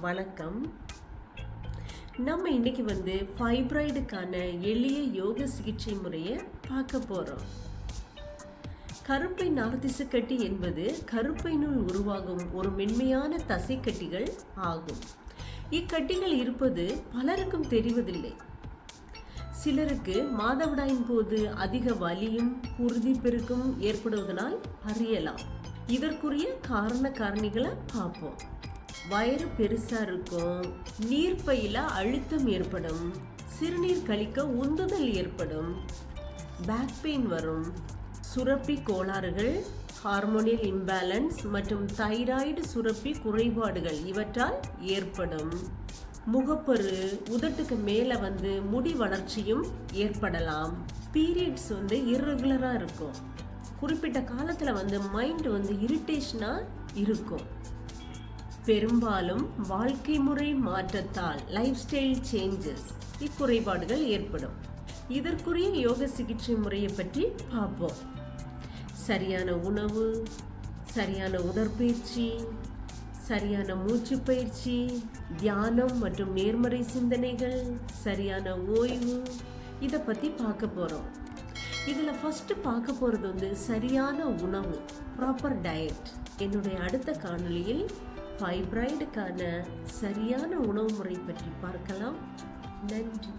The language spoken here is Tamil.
வணக்கம். நம்ம இன்னைக்கு வந்து ஃபைப்ராய்டுக்கான எளிய யோக சிகிச்சை முறையை பார்க்க போகிறோம் கருப்பை நார்த்திசக்கட்டி என்பது கருப்பையினுள் உருவாகும் ஒரு மென்மையான தசைக்கட்டிகள் ஆகும். இக்கட்டிகள் இருப்பது பலருக்கும் தெரிவதில்லை. சிலருக்கு மாதவிடாயின் போது அதிக வலியும் குருதி பெருக்கும் ஏற்படுவதனால் அறியலாம். இதற்குரிய காரண காரணிகளை பார்ப்போம். வயிறு பெருசாக இருக்கும். நீர்ப்பையில் அழுத்தம் ஏற்படும். சிறுநீர் கழிக்க உந்துதல் ஏற்படும். பேக் பெயின் வரும். சுரப்பி கோளாறுகள் ஹார்மோனியல் இம்பேலன்ஸ் மற்றும் தைராய்டு சுரப்பி குறைபாடுகள் இவற்றால் ஏற்படும். முகப்பரு உதட்டுக்கு மேலே வந்து முடி வளர்ச்சியும் ஏற்படலாம். பீரியட்ஸ் வந்து இர்ரெகுலராக இருக்கும். குறிப்பிட்ட காலத்தில் வந்து மைண்ட் வந்து இரிட்டேஷனாக இருக்கும். பெரும்பாலும் வாழ்க்கை முறை மாற்றத்தால் லைஃப் ஸ்டைல் சேஞ்சஸ் இக்குறைபாடுகள் ஏற்படும். இதற்குரிய யோக சிகிச்சை முறையை பற்றி பார்ப்போம். சரியான உணவு சரியான உடற்பயிற்சி சரியான மூச்சு பயிற்சி தியானம் மற்றும் நேர்மறை சிந்தனைகள் சரியான ஓய்வு இதை பற்றி பார்க்க போகிறோம் இதில் ஃபஸ்ட்டு பார்க்க போகிறது வந்து சரியான உணவு ப்ராப்பர் டயட் என்னுடைய அடுத்த காணொலியில் ஃபைப்ராய்டுக்கான சரியான உணவு முறை பற்றி பார்க்கலாம். நன்றி.